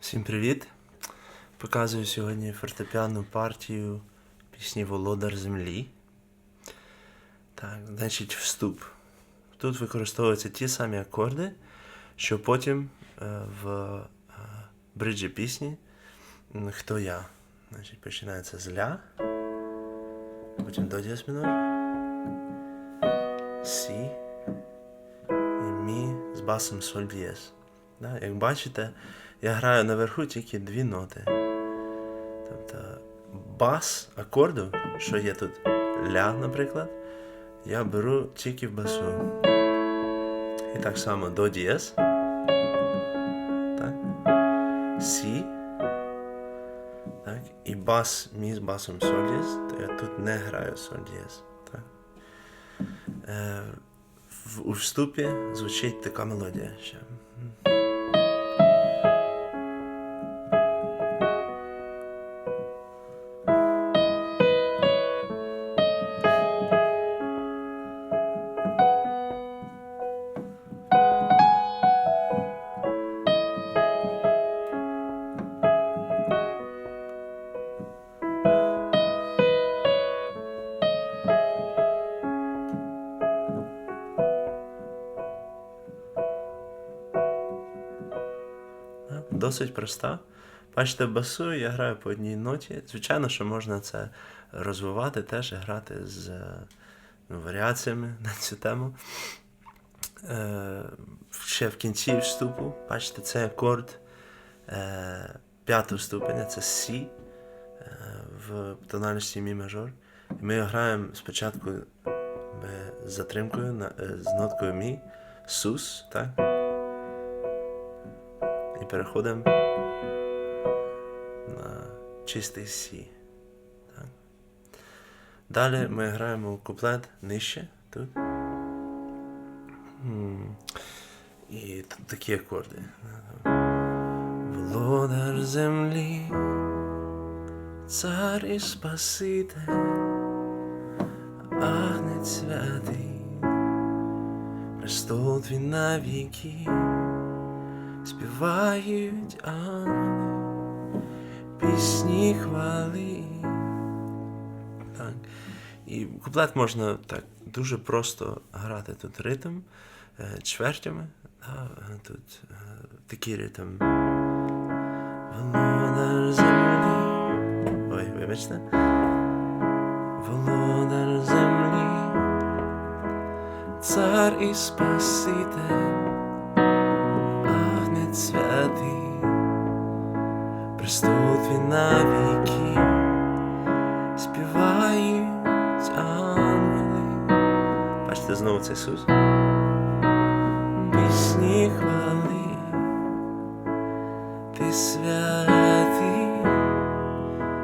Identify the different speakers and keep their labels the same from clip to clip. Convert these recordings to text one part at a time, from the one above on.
Speaker 1: Всім привіт! Показую сьогодні фортепіанну партію пісні Володар Землі. Так, значить, вступ. Тут використовуються ті самі акорди, що потім е, в е, бриджі пісні Хто я. Значить, починається з ля, потім до дієс мінор, сі і мі з басом соль дієс. Як бачите, я граю наверху тільки дві ноти. Тобто бас акорду, що є тут ля, наприклад, я беру тільки в басу. І так само до дієс. Так. Сі. Так. І бас мі з басом соль дієс, то я тут не граю соль дієс. Так. Е, в, у вступі звучить така мелодія ще. Досить проста. Бачите, басу я граю по одній ноті. Звичайно, що можна це розвивати, теж грати з е, ну, варіаціями на цю тему. Е, ще в кінці вступу, бачите, це акорд е, п'ятого ступеня, це Сі е, в тональності мі мажор. І ми граємо спочатку е, з затримкою на, е, з ноткою мі, сус, так? Переходимо на чистий Сі. Так. Далі ми граємо куплет нижче тут. І тут такі акорди. Володар землі, цар і спаситель, агнець святий, престол твій навіки співають ангели, пісні хвали. Так. І куплет можна так дуже просто грати тут ритм е, чвертями. Да, тут е, такий ритм. Володар землі. Ой, вибачте. Володар землі. Цар і спаситель. Агнець святий, престол твій навіки, співають ангели. Бачите, знову це Ісус. Пісні хвали, ти святий,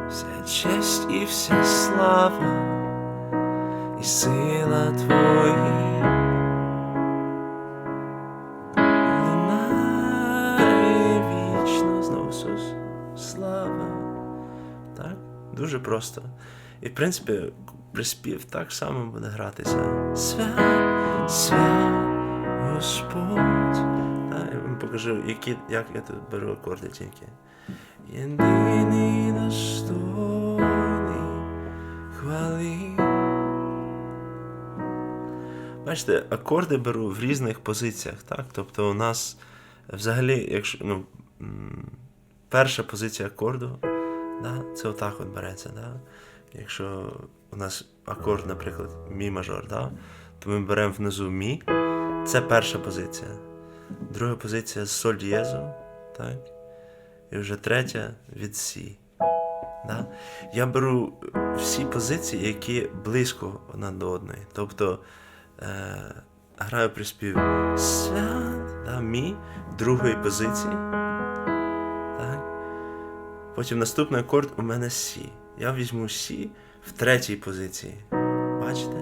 Speaker 1: вся честь і вся слава, і сила твої. Дуже просто. І в принципі, приспів так само буде гратися. Свят, свят, Господь. Так, я вам покажу, які, як я тут беру акорди тільки. Єдиний достойний хвали. Бачите, акорди беру в різних позиціях, так? Тобто у нас взагалі, якщо ну, перша позиція акорду, да, це отак от береться. Да? Якщо у нас акорд, наприклад, мі мажор, да? то ми беремо внизу мі, це перша позиція. Друга позиція з соль дієзу, так? І вже третя від сі. Да? Я беру всі позиції, які близько одна до одної. Тобто е, граю приспів свят, да, мі другої позиції. Потім наступний акорд у мене Сі. Я візьму Сі в третій позиції. Бачите?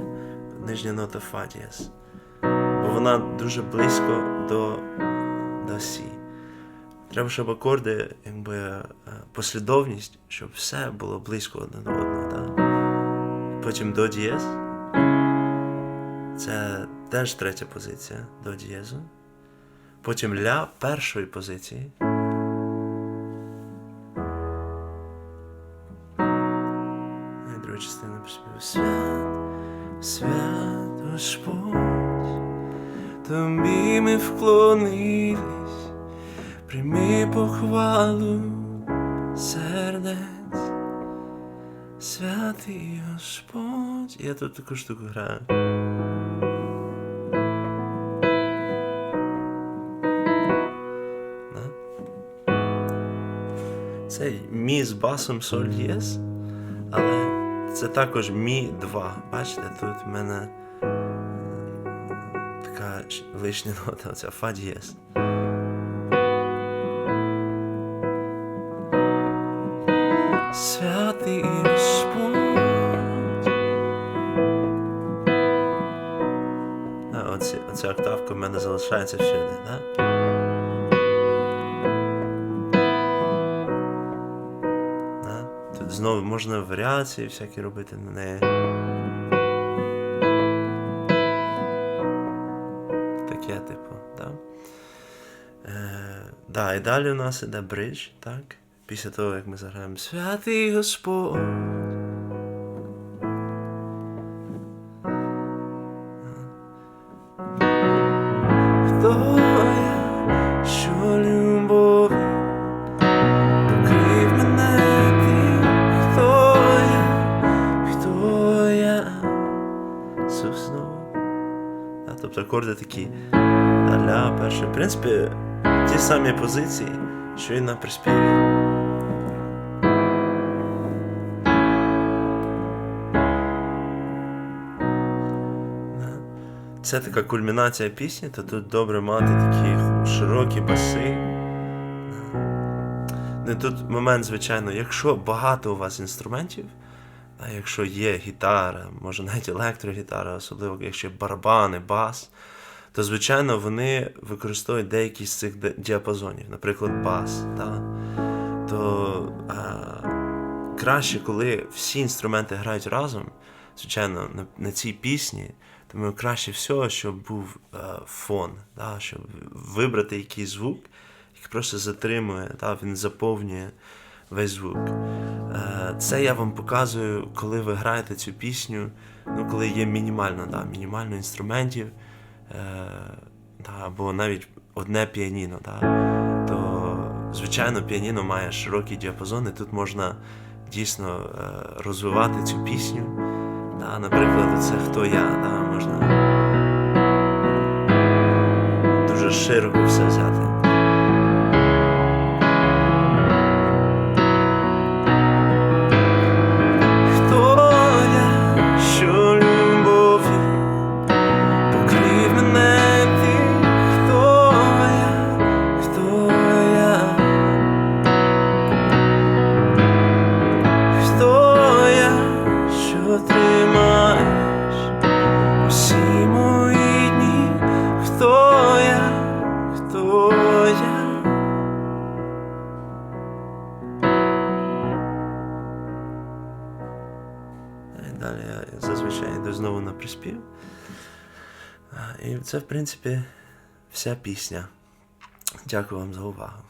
Speaker 1: Нижня нота Фа. Бо вона дуже близько до, до Сі. Треба, щоб акорди, якби е, послідовність, щоб все було близько одне до одного. Так? Потім до дієс. Це теж третя позиція до дієзу. Потім ля першої позиції. Друга частина приспіву. Свят, свят Господь, тобі ми вклонились, прийми похвалу сердець. Святий Господь. Я тут таку штуку граю. Це мі з басом соль єс, але це також мі 2. Бачите, тут в мене така ш- лишня нота, оця фа дієс. Святий Господь. Оці, оця октавка в мене залишається всюди, так? Да? Тут знову можна варіації всякі робити на неї. Таке, типу, да? Е, да, і далі у нас іде бридж, так? Після того, як ми заграємо Святий Господь. Акорди такі а-ля перші. В принципі, ті самі позиції, що і на приспіві. Це така кульмінація пісні, то тут добре мати такі широкі баси. Не тут момент, звичайно, якщо багато у вас інструментів, а якщо є гітара, може навіть електрогітара, особливо якщо є барабани, бас, то звичайно вони використовують деякі з цих діапазонів, наприклад, бас. Та? То а, краще, коли всі інструменти грають разом, звичайно, на, на цій пісні, тому краще всього, щоб був е, фон, да? щоб вибрати якийсь звук, який просто затримує, да? він заповнює весь звук. Е, Це я вам показую, коли ви граєте цю пісню, ну, коли є мінімально, да, мінімально інструментів, е, да, або навіть одне піаніно. Да, то, звичайно, піаніно має широкий діапазон, і тут можна дійсно е, розвивати цю пісню. Да, наприклад, це хто я, да, можна дуже широко все взяти. Далі я зазвичай йду знову на приспів. І це, в принципі, вся пісня. Дякую вам за увагу.